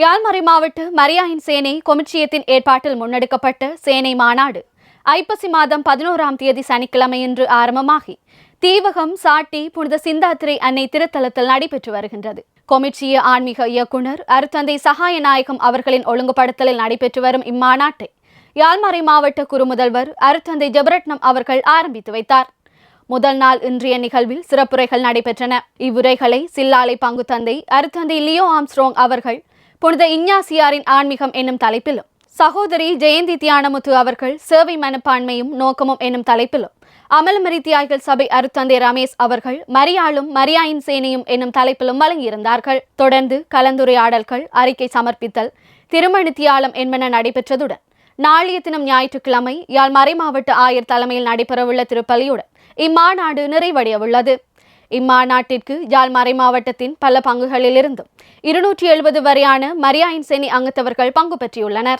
யாழ்மறை மாவட்ட மரியாயின் சேனை கொமிச்சியத்தின் ஏற்பாட்டில் முன்னெடுக்கப்பட்ட சேனை மாநாடு ஐப்பசி மாதம் பதினோராம் தேதி சனிக்கிழமையன்று ஆரம்பமாகி தீவகம் சாட்டி புனித சிந்தாத்திரை அன்னை திருத்தலத்தில் நடைபெற்று வருகின்றது. கொமிச்சிய ஆன்மீக இயக்குனர் அருத்தந்தை சகாயநாயகம் அவர்களின் ஒழுங்குபடுத்தலில் நடைபெற்று வரும் இம்மாநாட்டை யாழ்மறை மாவட்ட குறுமுதல்வர் அருத்தந்தை ஜெபரட்னம் அவர்கள் ஆரம்பித்து வைத்தார். முதல் நாள் இன்றைய நிகழ்வில் சிறப்புரைகள் நடைபெற்றன. இவ்வுரைகளை சில்லாலை பங்கு தந்தை அருத்தந்தை லியோ ஆம்ஸ்ட்ரோங் அவர்கள் புனித இஞ்ஞாசியாரின் ஆன்மீகம் என்னும் தலைப்பிலும் சகோதரி ஜெயந்தி தியானமுத்து அவர்கள் சேவை மனப்பான்மையும் நோக்கமும் என்னும் தலைப்பிலும் அமலமரி தியாகிகள் சபை அருத்தந்தை ரமேஷ் அவர்கள் மரியாளும் மரியாயின் சேனையும் என்னும் தலைப்பிலும் வழங்கியிருந்தார்கள். தொடர்ந்து கலந்துரையாடல்கள் அறிக்கை சமர்ப்பித்தல் திருமணி தியாலம் என்பன நடைபெற்றதுடன் நாளைய தினம் ஞாயிற்றுக்கிழமை யாழ் மறைமாவட்ட ஆயர் தலைமையில் நடைபெறவுள்ள திருப்பலியுடன் இம்மாநாடு நிறைவடையவுள்ளது. இம்மாநாட்டிற்கு யாழ் மறைமாவட்டத்தின் பல பங்குகளிலிருந்தும் இருநூற்றி எழுபது வரையான மரியாயின் செனி அங்கத்தவர்கள் பங்கு பெற்றியுள்ளனர்.